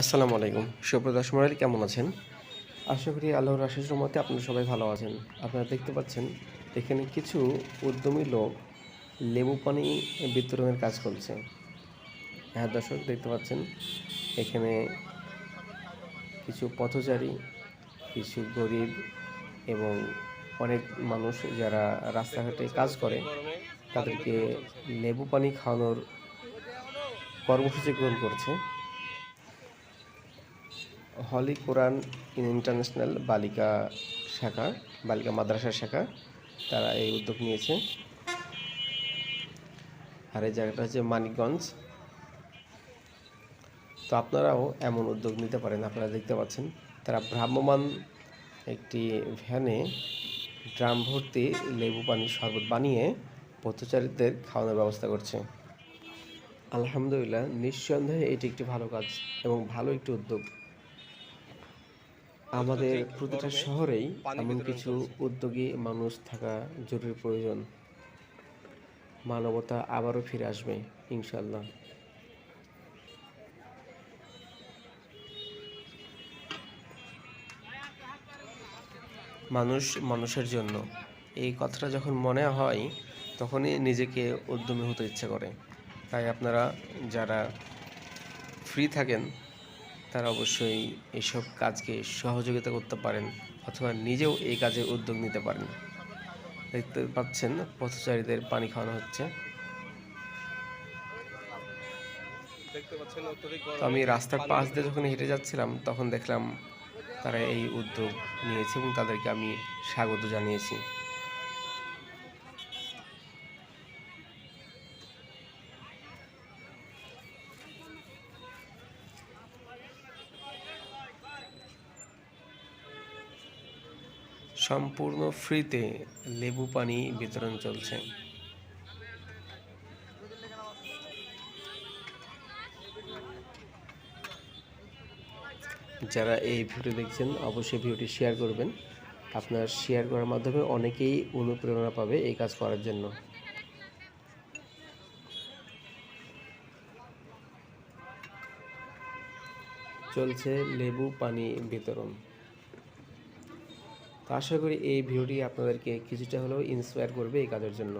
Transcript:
আসসালামু আলাইকুম। সুপ্রদাস মোরালি কেমন আছেন? আশা করি আল্লাহর আশিস রহমতে আপনারা সবাই ভালো আছেন। আপনারা দেখতে পাচ্ছেন, এখানে কিছু উদ্যমী লোক লেবু পানি বিতরণের কাজ করছে। হ্যাঁ দর্শক, দেখতে পাচ্ছেন, এখানে কিছু পথচারী, কিছু গরিব এবং অনেক মানুষ যারা রাস্তাঘাটে কাজ করে, তাদেরকে লেবু পানি খাওয়ানোর কর্মসূচি গ্রহণ করছে। হলি কোরআন ইন্টারন্যাশনাল বালিকা শাখা, বালিকা মাদ্রাসা শাখা, তারা এই উদ্যোগ নিয়েছে। আর এই জায়গাটা হচ্ছে মানিকগঞ্জ। তো আপনারাও এমন উদ্যোগ নিতে পারেন, আপনারা দেখতে পাচ্ছেন। তারা ভ্রাম্যমান একটি ভ্যানে ড্রাম ভর্তি লেবু পানির শরবত বানিয়ে পথচারীদের খাওয়ানোর ব্যবস্থা করছে। আলহামদুলিল্লাহ, নিঃসন্দেহে এটি একটি ভালো কাজ এবং ভালো একটি উদ্যোগ। আমাদের প্রতিটা শহরেই এমন কিছু উদ্যোগী মানুষ থাকা জরুরি প্রয়োজন। মানবতা আবারও ফিরে আসবে ইনশাল্লাহ মানুষ মানুষের জন্য। এই কথাটা যখন মনে হয় তখনই নিজেকে উদ্যমী হতে ইচ্ছে করে। তাই আপনারা যারা ফ্রি থাকেন তারা অবশ্যই এইসব কাজকে সহযোগিতা করতে পারেন অথবা নিজেও এই কাজে উদ্যোগ নিতে পারেন। দেখতে পাচ্ছেন পথচারীদের পানি খাওয়ানো হচ্ছে। তো আমি রাস্তার পাশ দিয়ে যখন হেঁটে যাচ্ছিলাম তখন দেখলাম তারা এই উদ্যোগ নিয়েছে এবং তাদেরকে আমি স্বাগত জানিয়েছি। সম্পূর্ণ ফ্রিতে লেবু পানি বিতরণ চলছে। যারা এই ভিডিও দেখছেন, অবশ্যই ভিডিওটি শেয়ার করবেন। আপনার শেয়ার করার মাধ্যমে অনেকেই অনুপ্রেরণা পাবে এই কাজ করার জন্য। চলছে লেবু পানি বিতরণ। আশা করি এই ভিডিওটি আপনাদেরকে কিছুটা হলেও ইন্সপায়ার করবে এই কাজের জন্য।